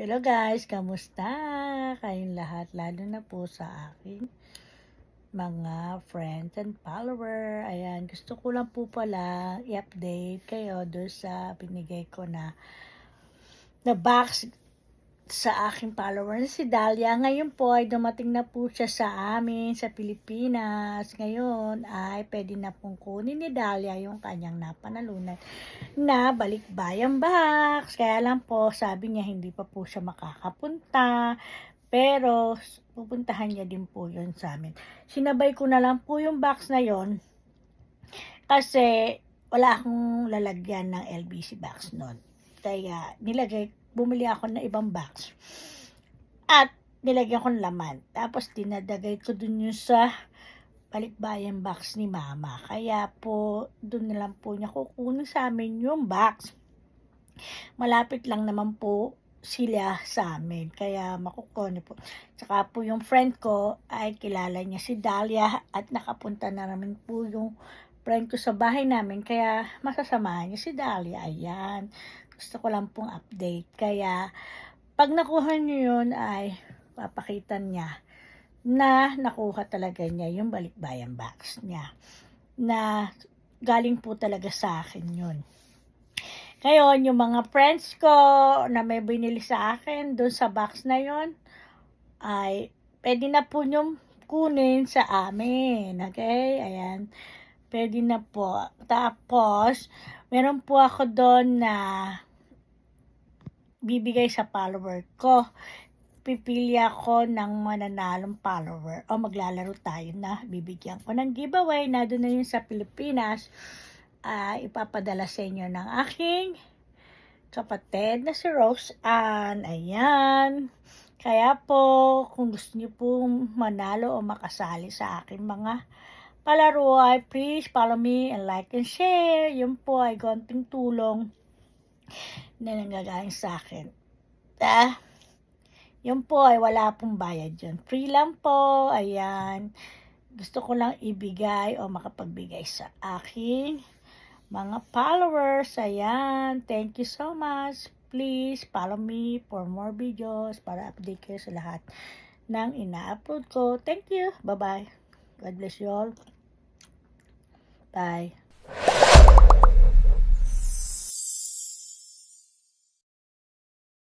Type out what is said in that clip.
Hello guys, kamusta? Kayong lahat, lalo na po sa aking mga friends and follower. Ayan, gusto ko lang po pala i-update kayo doon sa binigay ko na na box sa aking follower na si Dahlia. Ngayon po ay dumating na po siya sa amin sa Pilipinas. Ngayon ay pwede na pong kunin ni Dahlia yung kanyang napanalunan na balikbayan box. Kaya lang po, sabi niya hindi pa po siya makakapunta. Pero pupuntahan niya din po yun sa amin. Sinabay ko na lang po yung box na yon kasi wala akong lalagyan ng LBC box noon. Kaya nilagay, bumili ako ng ibang box. At nilagyan ko ng laman. Tapos dinadagay ko dun yung sa balikbayan box ni mama. Kaya po, dun na lang po niya kukunin sa amin yung box. Malapit lang naman po sila sa amin. Kaya makukuha po. Tsaka po yung friend ko ay kilala niya si Dahlia at nakapunta na namin po yung friend ko sa bahay namin. Kaya masasamahan niya si Dahlia. Ayan. Gusto ko lang pong update. Kaya pag nakuha niyo yun ay papakita niya na nakuha talaga niya yung balikbayan box niya. Na galing po talaga sa akin yun. Ngayon, yung mga friends ko na may binili sa akin doon sa box na yon ay pwede na po nyong kunin sa amin. Okay? Ayan. Pwede na po. Tapos, meron po ako doon na bibigay sa follower ko. Pipili ako ng mananalong follower o maglalaro tayo na bibigyan ko ng giveaway na doon na yun sa Pilipinas uh, ipapadala sa inyo ng aking kapatid na si Rose Ann. Ayan. Kaya po, kung gusto niyo po manalo o makasali sa aking mga palaro ay please follow me and like and share. Yun po ay konting tulong na nanggagaling sa akin. Ah, yun po ay wala pong bayad yun. Free lang po. Ayan. Gusto ko lang ibigay o makapagbigay sa aking mga followers. Ayan. Thank you so much. Please follow me for more videos para update kayo sa lahat ng ina-upload ko. Thank you. Bye-bye. God bless you all. Bye.